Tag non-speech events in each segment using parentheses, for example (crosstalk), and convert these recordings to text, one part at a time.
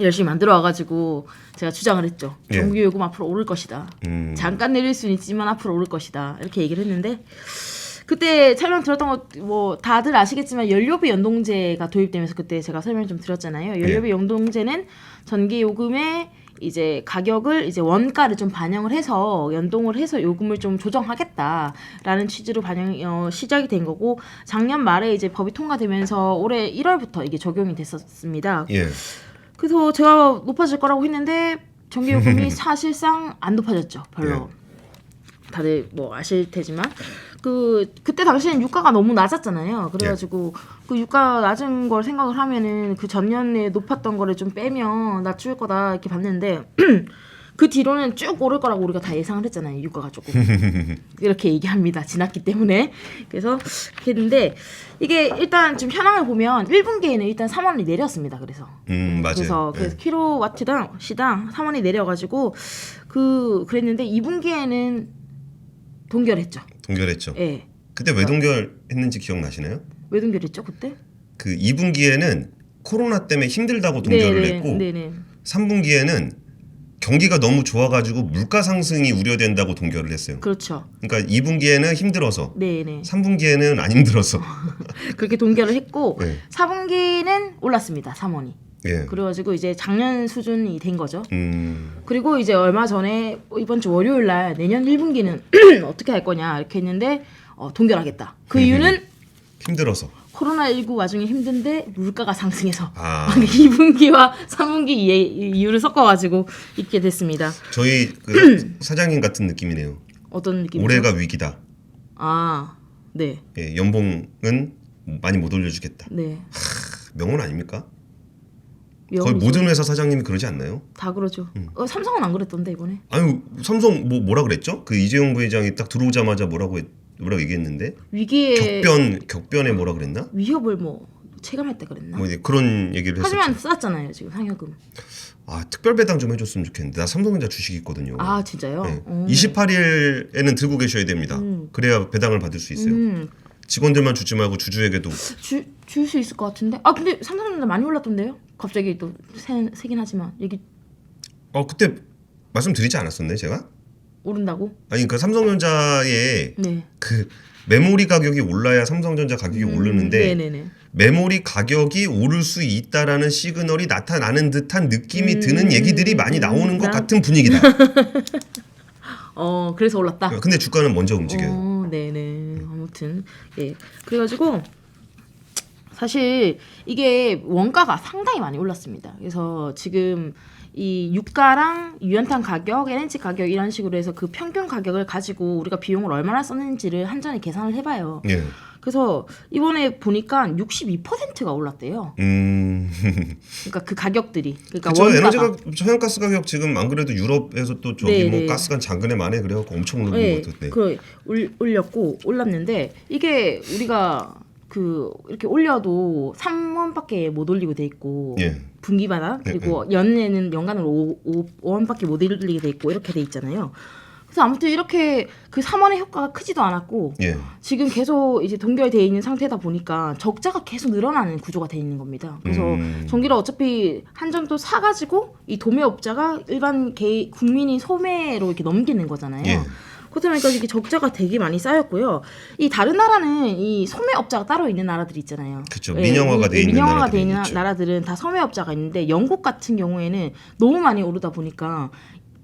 열심히 만들어 와가지고 제가 주장을 했죠. 예. 정규 요금 앞으로 오를 것이다. 음. 잠깐 내릴 수는 있지만 앞으로 오를 것이다. 이렇게 얘기를 했는데 그때 설명 들었던 거뭐 다들 아시겠지만 연료비 연동제가 도입되면서 그때 제가 설명 좀 드렸잖아요. 연료비 연동제는 전기 요금의 이제 가격을 이제 원가를 좀 반영을 해서 연동을 해서 요금을 좀 조정하겠다라는 취지로 반영 어, 시작이 된 거고 작년 말에 이제 법이 통과되면서 올해 1월부터 이게 적용이 됐었습니다. 예. 그래서 제가 높아질 거라고 했는데 전기요금이 (laughs) 사실상 안 높아졌죠. 별로. 다들 뭐 아실 테지만 그 그때 당시엔 유가가 너무 낮았잖아요. 그래가지고 그 유가 낮은 걸 생각을 하면은 그 전년에 높았던 거를 좀 빼면 낮출 거다 이렇게 봤는데 (clears throat) 그 뒤로는 쭉 오를 거라고 우리가 다 예상을 했잖아요. 유가가 조금 (laughs) 이렇게 얘기합니다. 지났기 때문에 그래서 했는데 이게 일단 지금 현황을 보면 1분기에는 일단 3원이 내렸습니다. 그래서 음, 맞아요. 그래서 예. 그래서 킬로와트당 시당 3원이 내려가지고 그 그랬는데 2분기에는 동결했죠. 동결했죠. 예. 그때 왜 동결했는지 기억나시나요? 왜 동결했죠 그때? 그 2분기에는 코로나 때문에 힘들다고 동결을 네네, 했고 네네. 3분기에는 경기가 너무 좋아가지고 물가 상승이 우려된다고 동결을 했어요. 그렇죠. 그러니까 2분기에는 힘들어서 네네. 3분기에는 안 힘들어서. (laughs) 그렇게 동결을 했고 네. 4분기는 올랐습니다. 3원이. 예. 그래가지고 이제 작년 수준이 된 거죠. 음. 그리고 이제 얼마 전에 이번 주 월요일 날 내년 1분기는 (clears throat) 어떻게 할 거냐 이렇게 했는데 어, 동결하겠다. 그 이유는 힘들어서. 코로나19 와중에 힘든데 물가가 상승해서 아. (laughs) 2분기와 3분기 이유를 섞어가지고 있게 됐습니다. 저희 그 (clears throat) 사장님 같은 느낌이네요. 어떤 느낌이죠? 올해가 위기다. 아, 네, 예, 연봉은 많이 못 올려주겠다. 네. 명언 아닙니까? 거의 명언이죠. 모든 회사 사장님이 그러지 않나요? 다 그러죠. 음. 어, 삼성은 안 그랬던데 이번에. 아유 삼성 뭐 뭐라 그랬죠? 그 이재용 부회장이 딱 들어오자마자 뭐라고 했- 뭐라고 얘기했는데 위기에 격변 격변에 뭐라 그랬나? 위협을 뭐 체감했다 그랬나? 뭐 이제 그런 얘기를 했었죠. 하지만 쌌잖아요 지금 상여금. 아 특별 배당 좀 해줬으면 좋겠는데 나 삼성전자 주식이 있거든요. 아 진짜요? 네. 어. 28일에는 들고 계셔야 됩니다. 음. 그래야 배당을 받을 수 있어요. 음, 직원들만 주지 말고 주주에게도 주줄 수 있을 것 같은데. 아 근데 삼성전자 많이 올랐던데요? 갑자기 또 세, 세긴 하지만 얘기 어 그때 말씀드리지 않았었네 제가? 오른다고? 아니 그 삼성전자의 네. 그 메모리 가격이 올라야 삼성전자 가격이 오르는데 음, 네네네. 메모리 가격이 오를 수 있다라는 시그널이 나타나는 듯한 느낌이 음, 드는 얘기들이 많이 나오는 것 나- 같은 분위기다. (laughs) 어 그래서 올랐다. 근데 주가는 먼저 움직여요. 어, 네네. 아무튼 예. 그래가지고 사실 이게 원가가 상당히 많이 올랐습니다. 그래서 지금 이 유가랑 유연탄 가격, LNG 가격 이런 식으로 해서 그 평균 가격을 가지고 우리가 비용을 얼마나 썼는지를 한전히 계산을 해봐요. 예. 그래서 이번에 보니까 62%가 올랐대요. 음. (laughs) 그러니까 그 가격들이. 그러니까 그쵸 원가가. 에너지 가 천연가스 가격 지금 안 그래도 유럽에서 또 저기 네, 뭐 네. 가스가 장근에 만에 그래갖고 엄청 오르는 네, 것 같은데. 그 올- 올렸고 올랐는데 이게 우리가 그 이렇게 올려도 3원밖에 못 올리고 돼 있고 예. 분기마다 그리고 연에는 연간으로 5, 5원밖에 못 올리게 돼 있고 이렇게 돼 있잖아요. 그래서 아무튼 이렇게 그 3원의 효과가 크지도 않았고 예. 지금 계속 이제 동결돼 있는 상태다 보니까 적자가 계속 늘어나는 구조가 돼 있는 겁니다. 그래서 음. 전기를 어차피 한정도 사가지고 이 도매업자가 일반 개 국민이 소매로 이렇게 넘기는 거잖아요. 예. 그러다 보니까 이게 적자가 되게 많이 쌓였고요. 이 다른 나라는 이 소매업자가 따로 있는 나라들 있잖아요. 그쵸. 민영화가 돼 있는 민영화가 나라들이 돼 있는. 나라들은 다 소매업자가 있는데 영국 같은 경우에는 너무 많이 오르다 보니까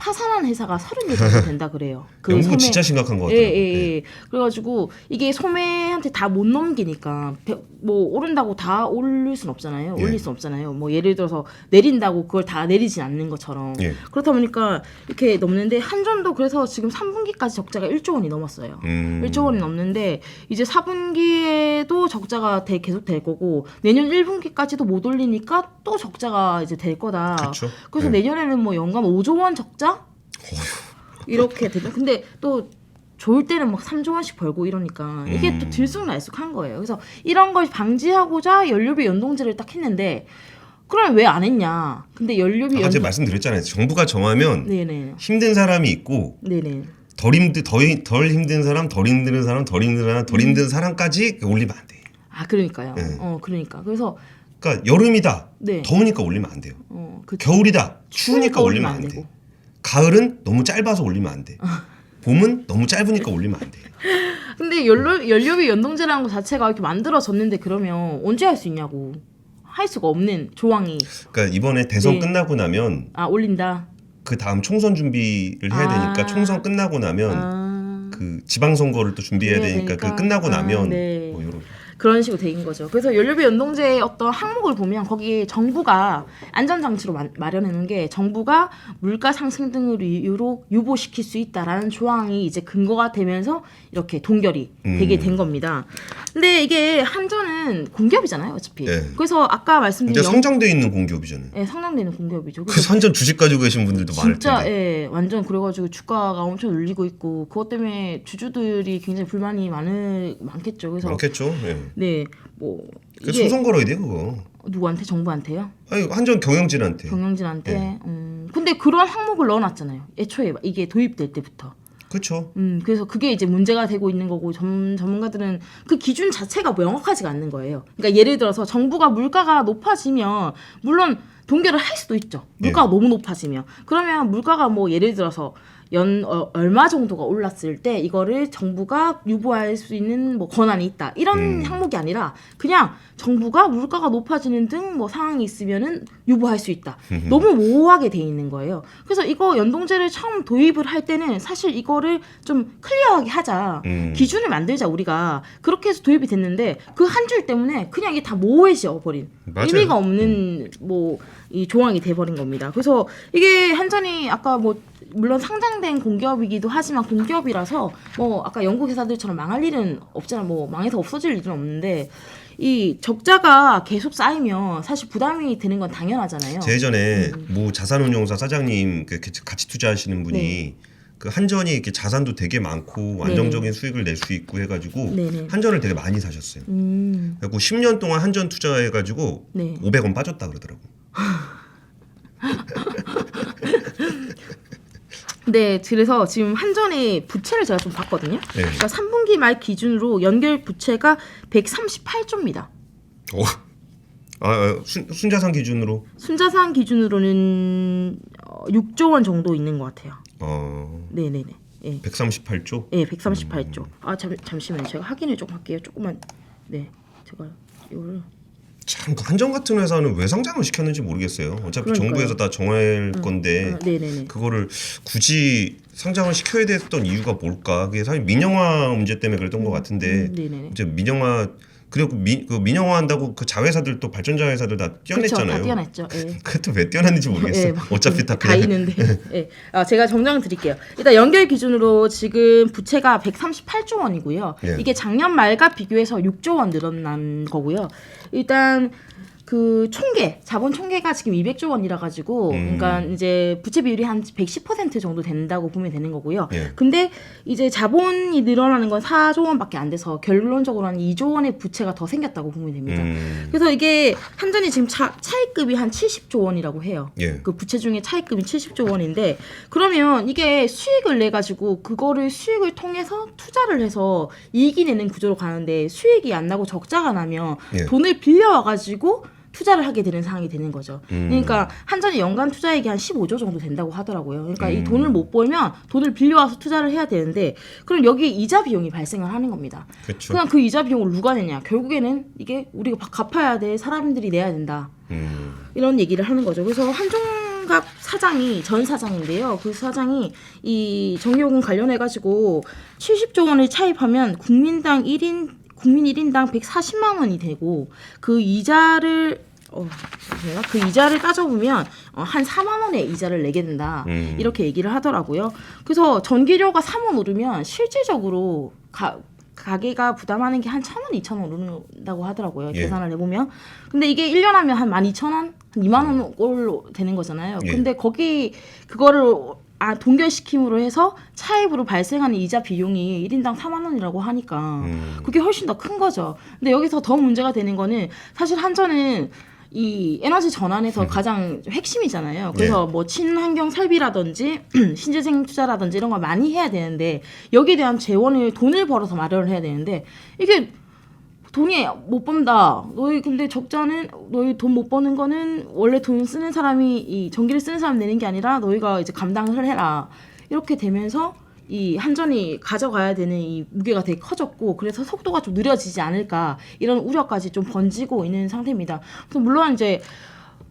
파산한 회사가 38개 (laughs) 된다 그래요. 그 소매- 진짜 심각한 것 예, 같아요. 예, 예. 그래가지고 이게 소매한테 다 못 넘기니까 배- 뭐 오른다고 다 올릴 순 없잖아요. 예. 올릴 순 없잖아요. 뭐 예를 들어서 내린다고 그걸 다 내리진 않는 것처럼. 예. 그렇다 보니까 이렇게 넘는데 한전도 그래서 지금 3분기까지 적자가 1조 원이 넘었어요. 음. 1조 원이 넘는데 이제 4분기에도 적자가 대- 계속 될 거고 내년 1분기까지도 못 올리니까 또 적자가 이제 될 거다. 그쵸. 그래서 네. 내년에는 뭐 연간 5조 원 적자 (laughs) 이렇게 되면 근데 또 좋을 때는 막 3조 원씩 벌고 이러니까 이게 음. 또 들쑥날쑥한 거예요. 그래서 이런 걸 방지하고자 연료비 연동제를 딱 했는데 그럼 왜 안 했냐? 근데 연료비 아까 연동 제가 말씀드렸잖아요. 정부가 정하면 네네 힘든 사람이 있고 네네 덜 힘들 덜, 덜 힘든 사람, 덜 힘든 사람, 덜 힘든 사람, 덜 힘든 사람까지 올리면 안 돼. 아 그러니까요. 네. 어 그러니까 그래서 그러니까 여름이다. 네. 더우니까 올리면 안 돼요. 어, 그 겨울이다. 추우니까 올리면 안 되고. 돼. 가을은 너무 짧아서 올리면 안 돼. 봄은 너무 짧으니까 올리면 안 돼. 근데 연료 연료비 연동제라는 것 자체가 이렇게 만들어졌는데 그러면 언제 할 수 있냐고 할 수가 없는 조항이 그러니까 이번에 대선 네. 끝나고 나면 아 올린다. 그 다음 총선 준비를 해야 아. 되니까 총선 끝나고 나면 아, 그 지방 선거를 또 준비해야 준비해야 되니까 그 되니까. 끝나고 아, 나면 네. 뭐 요런 그런 식으로 된 거죠. 그래서 연료비 연동제의 어떤 항목을 보면 거기에 정부가 안전장치로 마, 마련해 놓은 게 정부가 물가 상승 등을 이유로 유보시킬 수 있다라는 조항이 이제 근거가 되면서 이렇게 동결이 음. 되게 된 겁니다. 근데 이게 한전은 공기업이잖아요, 어차피. 네. 그래서 아까 말씀드린 이제 영- 성장돼 있는 공기업이잖아요. 예, 상장되는 공기업이죠. 그래서 한전 주식 가지고 계신 분들도 많을 진짜 텐데. 예 완전 그래가지고 주가가 엄청 눌리고 있고 그것 때문에 주주들이 굉장히 불만이 많을 많겠죠. 그래서 많겠죠. 예. 네 뭐 그 이게 소송 걸어야 돼 그거. 누구한테 정부한테요? 아니 한전 경영진한테. 경영진한테. 네. 음 근데 그런 항목을 넣어놨잖아요. 애초에 이게 도입될 때부터. 그렇죠. 음 그래서 그게 이제 문제가 되고 있는 거고 전, 전문가들은 그 기준 자체가 명확하지가 않는 거예요. 그러니까 예를 들어서 정부가 물가가 높아지면 물론 동결을 할 수도 있죠. 물가가 예. 너무 높아지면 그러면 물가가 뭐 예를 들어서 연 어, 얼마 정도가 올랐을 때 이거를 정부가 유보할 수 있는 뭐 권한이 있다. 이런 음. 항목이 아니라 그냥 정부가 물가가 높아지는 등 뭐 상황이 있으면은 유보할 수 있다. 너무 모호하게 돼 있는 거예요. 그래서 이거 연동제를 처음 도입을 할 때는 사실 이거를 좀 클리어하게 하자. 음. 기준을 만들자 우리가. 그렇게 해서 도입이 됐는데 그 한 줄 때문에 그냥 이게 다 모호해져 버린 맞아요. 의미가 없는 뭐 이 조항이 돼버린 겁니다. 그래서 이게 한전이 아까 뭐 물론 상장된 공기업이기도 하지만 공기업이라서 뭐 아까 영국 회사들처럼 망할 일은 없잖아. 뭐 망해서 없어질 일은 없는데 이 적자가 계속 쌓이면 사실 부담이 되는 건 당연하잖아요. 제 예전에 음. 모 자산운용사 사장님 그 같이 투자하시는 분이 네. 그 한전이 이렇게 자산도 되게 많고 안정적인 수익을 낼 수 있고 해가지고 네네. 한전을 되게 많이 사셨어요. 음, 그리고 10년 동안 한전 투자해가지고 네. 500원 빠졌다 그러더라고. (laughs) 네, 그래서 지금 한전의 부채를 제가 좀 봤거든요. 네. 그러니까 3분기 말 기준으로 연결 부채가 138조입니다. 어. 아, 아, 순, 순자산 기준으로 순자산 기준으로는 어, 6조 원 정도 있는 것 같아요. 어, 네 네 네. 예, 138조. 예, 138조. 아 잠, 잠시만 제가 확인을 좀 할게요. 조금만. 네, 제가 이거를 참그 한전 같은 회사는 왜 상장을 시켰는지 모르겠어요. 어차피 그러니까요. 정부에서 다 정할 건데 아, 네네네. 그거를 굳이 상장을 시켜야 됐던 이유가 뭘까? 그게 사실 민영화 문제 때문에 그랬던 것 같은데 음. 이제 민영화 그리고 미, 그 민영화 한다고 그 자회사들 또 발전자 회사들 다 그렇죠, 뛰어냈잖아요. 다 뛰어났죠. 예. (laughs) 그것도 왜 뛰어났는지 모르겠어요. 예, 막 어차피 다 다 있는데. 예. 아, 제가 정정 드릴게요. 일단 연결 기준으로 지금 부채가 138조 원이고요. 예. 이게 작년 말과 비교해서 6조 원 늘어난 거고요. 일단 그 총계 자본 총계가 지금 200조 원이라 가지고 음. 그러니까 이제 부채 비율이 한 110% 정도 된다고 보면 되는 거고요. 예. 근데 이제 자본이 늘어나는 건 4조 원밖에 안 돼서 결론적으로는 2조 원의 부채가 더 생겼다고 보면 됩니다. 음, 그래서 이게 한전이 지금 차, 차입급이 한 70조 원이라고 해요. 예. 그 부채 중에 차입금이 70조 원인데 그러면 이게 수익을 내 가지고 그거를 수익을 통해서 투자를 해서 이익이 내는 구조로 가는데 수익이 안 나고 적자가 나면 예. 돈을 빌려와 가지고 투자를 하게 되는 상황이 되는 거죠. 음. 그러니까 한전이 연간 투자액이 한 15조 정도 된다고 하더라고요. 그러니까 음. 이 돈을 못 벌면 돈을 빌려와서 투자를 해야 되는데 그럼 여기에 이자 비용이 발생을 하는 겁니다. 그렇죠. 그냥 그 이자 비용을 누가 내냐? 결국에는 이게 우리가 갚아야 될 사람들이 내야 된다. 음, 이런 얘기를 하는 거죠. 그래서 한종갑 사장이 전 사장인데요. 그 사장이 이 정기요금 관련해 가지고 70조 원을 차입하면 국민당 1인 국민 1인당 140만 원이 되고 그 이자를 어. 그 이자를 따져보면 어, 한 4만 원의 이자를 내게 된다. 음. 이렇게 얘기를 하더라고요. 그래서 전기료가 3원 오르면 실질적으로 가, 가게가 부담하는 게 한 천 원, 이천 원 오른다고 하더라고요. 예. 계산을 해보면. 근데 이게 1년 하면 한 12,000원? 한 2만 원 꼴로 되는 거잖아요. 예. 근데 거기 그거를 아, 동결시킴으로 해서 차입으로 발생하는 이자 비용이 1인당 4만 원이라고 하니까 음. 그게 훨씬 더 큰 거죠. 근데 여기서 더 문제가 되는 거는 사실 한전은 이 에너지 전환에서 가장 핵심이잖아요. 그래서 뭐 친환경 설비라든지 (clears throat) 신재생 투자라든지 이런 걸 많이 해야 되는데 여기에 대한 재원을 돈을 벌어서 마련을 해야 되는데 이게 돈이 못 번다. 너희 근데 적자는 너희 돈 못 버는 거는 원래 돈 쓰는 사람이 이 전기를 쓰는 사람 내는 게 아니라 너희가 이제 감당을 해라. 이렇게 되면서 이 한전이 가져가야 되는 이 무게가 되게 커졌고 그래서 속도가 좀 느려지지 않을까 이런 우려까지 좀 번지고 있는 상태입니다. 물론 이제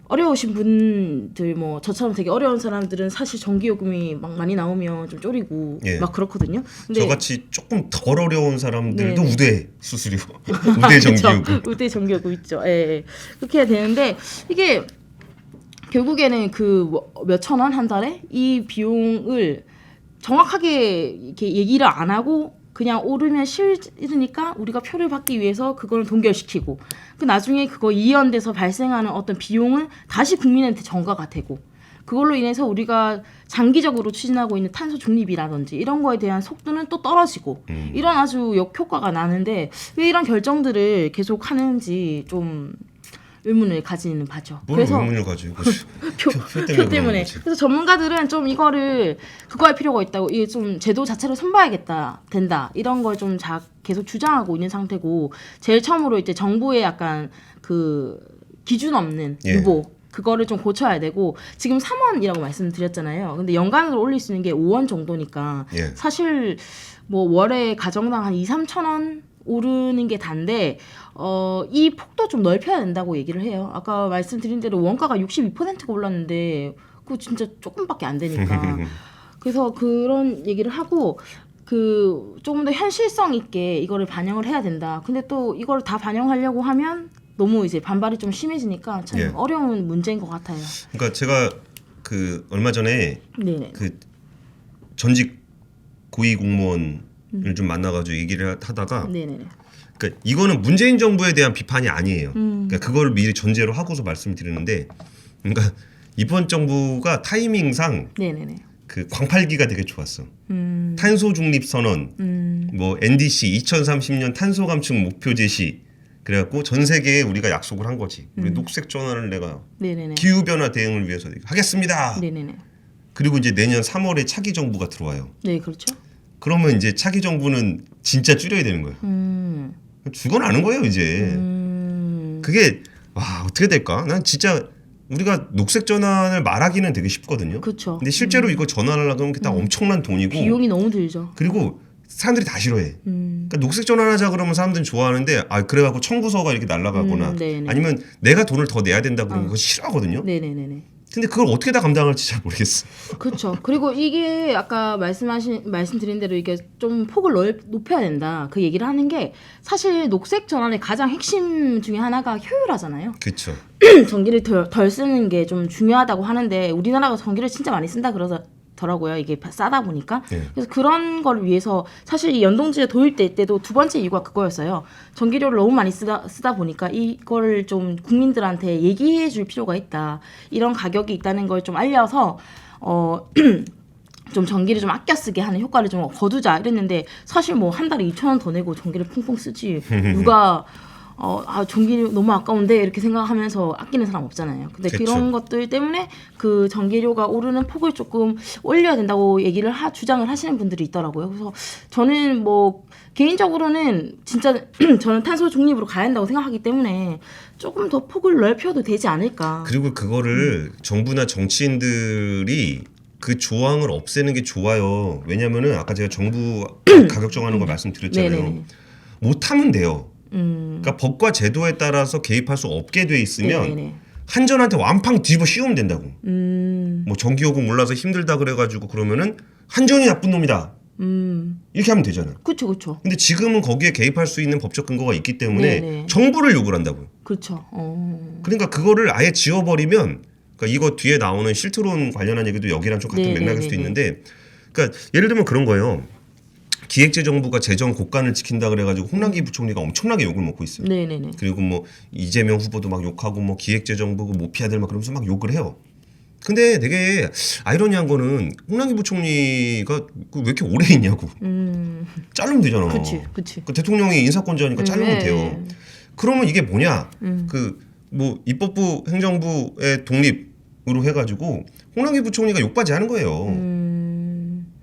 어려우신 분들 뭐 저처럼 되게 어려운 사람들은 사실 전기요금이 막 많이 나오면 좀 쪼리고 예. 막 그렇거든요. 근데 저같이 조금 덜 어려운 사람들도 네. 우대 수수료, (laughs) 우대 (laughs) 전기요금. 그쵸. 우대 전기요금 있죠. 예, 예. 그렇게 해야 되는데 이게 결국에는 그 몇천 원 한 달에 이 비용을 정확하게 이렇게 얘기를 안 하고 그냥 오르면 싫으니까 우리가 표를 받기 위해서 그걸 동결시키고 그 나중에 그거 이연돼서 발생하는 어떤 비용은 다시 국민한테 전가가 되고 그걸로 인해서 우리가 장기적으로 추진하고 있는 탄소 중립이라든지 이런 거에 대한 속도는 또 떨어지고 음. 이런 아주 역효과가 나는데 왜 이런 결정들을 계속 하는지 좀 의문을 가지는 바죠. 뭘 그래서 의문을 가지고 (laughs) 표, 표, 표 때문에, 표 때문에. 그래서 전문가들은 좀 이거를 그거 할 필요가 있다고 이게 좀 제도 자체를 손봐야겠다 된다 이런 걸 좀 계속 주장하고 있는 상태고 제일 처음으로 이제 정부의 약간 그 기준 없는 예. 유보 그거를 좀 고쳐야 되고 지금 3원이라고 말씀드렸잖아요. 근데 연간으로 올릴 수 있는 게 5원 정도니까 예. 사실 뭐 월에 가정당 한 2, 3천 원 오르는 게 단데 어, 이 폭도 좀 넓혀야 된다고 얘기를 해요. 아까 말씀드린 대로 원가가 62%가 올랐는데 그거 진짜 조금밖에 안 되니까. (laughs) 그래서 그런 얘기를 하고 그 조금 더 현실성 있게 이거를 반영을 해야 된다. 근데 또 이걸 다 반영하려고 하면 너무 이제 반발이 좀 심해지니까 참 예. 어려운 문제인 것 같아요. 그러니까 제가 그 얼마 전에 네네. 그 전직 고위 공무원을 음. 좀 만나가지고 얘기를 하다가 네네네. 그러니까 이거는 문재인 정부에 대한 비판이 아니에요. 음. 그러니까 그걸 미리 전제로 하고서 말씀드리는데, 그러니까 이번 정부가 타이밍상 네네네. 그 광팔기가 되게 좋았어. 음. 탄소 중립 선언, 음. 뭐 NDC 2030년 탄소 감축 목표 제시. 그래갖고 전 세계에 우리가 약속을 한 거지. 음. 우리 녹색 전환을 내가 네네네. 기후 변화 대응을 위해서 하겠습니다. 네네네. 그리고 이제 내년 3월에 차기 정부가 들어와요. 네 그렇죠. 그러면 이제 차기 정부는 진짜 줄여야 되는 거예요. 음. 죽어나는 거예요 이제. 음. 그게 와 어떻게 될까? 난 진짜 우리가 녹색 전환을 말하기는 되게 쉽거든요. 그렇죠. 근데 실제로 이거 전환하려고 하면 그게 다 엄청난 돈이고 비용이 너무 들죠. 그리고 사람들이 다 싫어해. 음. 그러니까 녹색 전환하자 그러면 사람들은 좋아하는데 아 그래갖고 청구서가 이렇게 날라가거나 음. 아니면 내가 돈을 더 내야 된다 그러면 그거 싫어하거든요. 네네네네. 근데 그걸 어떻게 다 감당할지 잘 모르겠어. 그렇죠. 그리고 이게 아까 말씀하신 말씀드린 대로 이게 좀 폭을 넓, 높여야 된다. 그 얘기를 하는 게 사실 녹색 전환의 가장 핵심 중에 하나가 효율화잖아요. 그렇죠. (clears throat) 전기를 덜, 덜 쓰는 게 좀 중요하다고 하는데 우리나라가 전기를 진짜 많이 쓴다 그러 더라고요. 이게 싸다 보니까. 예. 그래서 그런 걸 위해서 사실 이 연동제 도입될 때도 두 번째 이유가 그거였어요. 전기료를 너무 많이 쓰다, 쓰다 보니까 이거를 좀 국민들한테 얘기해 줄 필요가 있다. 이런 가격이 있다는 걸 좀 알려서 어. (clears throat) 좀 전기를 좀 아껴 쓰게 하는 효과를 좀 거두자 이랬는데 사실 뭐 한 달에 2천 원 더 내고 전기를 펑펑 쓰지 누가 어, 아, 전기 너무 아까운데 이렇게 생각하면서 아끼는 사람 없잖아요. 근데 그쵸. 그런 것들 때문에 그 전기료가 오르는 폭을 조금 올려야 된다고 얘기를 하, 주장을 하시는 분들이 있더라고요. 그래서 저는 뭐 개인적으로는 진짜 (clears throat) 저는 탄소 중립으로 가야 한다고 생각하기 때문에 조금 더 폭을 넓혀도 되지 않을까. 그리고 그거를 정부나 정치인들이 그 조항을 없애는 게 좋아요. 왜냐면은 아까 제가 정부 (clears throat) 가격 정하는 거 말씀드렸잖아요. 네네네. 못하면 돼요. 음. 그러니까 법과 제도에 따라서 개입할 수 없게 돼 있으면 네네네. 한전한테 완팡 뒤집어 씌우면 된다고. 음. 뭐 전기요금 올라서 힘들다 그래가지고 그러면은 한전이 나쁜 놈이다. 음. 이렇게 하면 되잖아. 그렇죠, 그렇죠, 근데 지금은 거기에 개입할 수 있는 법적 근거가 있기 때문에 네네. 정부를 욕을 한다고요. 그렇죠. 어. 그러니까 그거를 아예 지워버리면 그러니까 이거 뒤에 나오는 실트론 관련한 얘기도 여기랑 좀 같은 네, 맥락일 네, 수도 네, 있는데 그러니까 예를 들면 그런 거예요. 기획재정부가 재정 고간을 지킨다 그래가지고 홍남기 부총리가 엄청나게 욕을 먹고 있어요. 네네네. 그리고 뭐 이재명 후보도 막 욕하고 뭐 기획재정부 그 모피아들 막 그러면서 막 욕을 해요. 근데 되게 아이러니한 거는 홍남기 부총리가 그왜 이렇게 오래 있냐고 음. 자르면 되잖아. 그치, 그치. 그 대통령이 인사권자니까 자르면 네. 돼요. 그러면 이게 뭐냐? 음. 그뭐 입법부 행정부의 독립으로 해가지고 홍남기 부총리가 욕받이 하는 거예요. 음.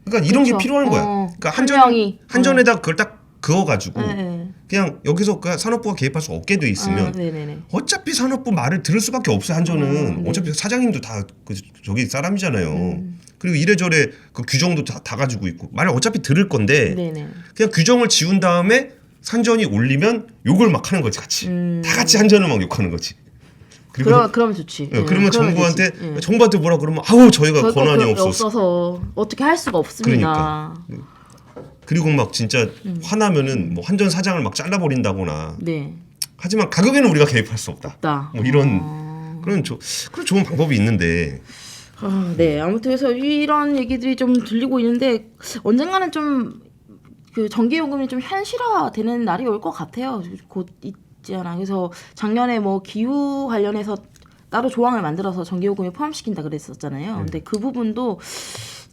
그러니까 이런 그쵸. 게 필요한 거야. 어, 그러니까 한 한전 명이. 한전에다 그걸 딱 그어가지고 네, 네. 그냥 여기서 그 산업부가 개입할 수 없게 돼 있으면 아, 네네네. 어차피 산업부 말을 들을 수밖에 없어요 한전은 음, 네. 어차피 사장님도 다 그 저기 사람이잖아요. 음. 그리고 이래저래 그 규정도 다, 다 가지고 있고 말을 어차피 들을 건데 네네. 그냥 규정을 지운 다음에 산전이 올리면 욕을 막 하는 거지 같이 음. 다 같이 한전을 막 욕하는 거지. 그리고 그러, 그러면 좋지. 예, 예, 그러면 정부한테 되지. 예. 정부한테 뭐라 그러면 아우 저희가 권한이 그- 없어서 없어서 어떻게 할 수가 없습니다. 그리고 막 진짜 음. 화나면은 뭐 한전 사장을 막 잘라버린다거나 네. 하지만 가격에는 우리가 개입할 수 없다. 없다. 뭐 이런 아. 그런 조, 그런 좋은 방법이 있는데 아, 네. 아무튼 그래서 이런 얘기들이 좀 들리고 있는데 언젠가는 좀 그 전기요금이 좀 현실화되는 날이 올 것 같아요. 곧 있지 않아. 그래서 작년에 뭐 기후 관련해서 따로 조항을 만들어서 전기요금에 포함시킨다 그랬었잖아요. 근데 그 부분도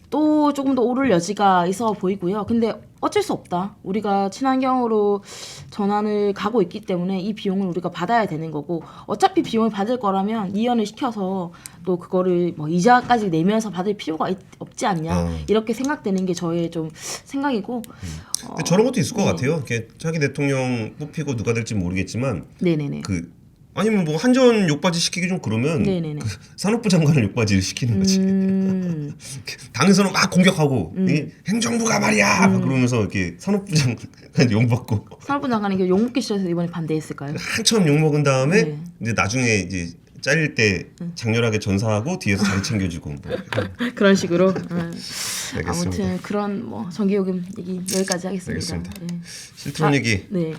또 조금 더 오를 여지가 있어 보이고요. 근데 어쩔 수 없다. 우리가 친환경으로 전환을 가고 있기 때문에 이 비용을 우리가 받아야 되는 거고 어차피 비용을 받을 거라면 이연을 시켜서 또 그거를 뭐 이자까지 내면서 받을 필요가 있- 없지 않냐 어. 이렇게 생각되는 게 저의 좀 생각이고 어, 근데 저런 것도 있을 것 네. 같아요. 이렇게 차기 대통령 뽑히고 누가 될지 모르겠지만 네네네 그 아니면 뭐 한전 욕바지 시키기 좀 그러면 네네네 그 산업부 장관을 욕바지를 시키는 거지. 음, (laughs) 당에서는 막 공격하고 이 행정부가 말이야 막 그러면서 이렇게 산업부 장관 욕받고 산업부 장관이 그 욕먹기 싫어서 이번에 반대했을까요? 한참 욕 먹은 다음에 네. 이제 나중에 이제 잘릴 때 장렬하게 전사하고 뒤에서 자리 챙겨주고 뭐. (laughs) 그런 식으로. 음. 알겠습니다. 아무튼 그런 뭐 전기요금 얘기 여기까지 하겠습니다. 알겠습니다. 네. 실트론 아, 얘기 네.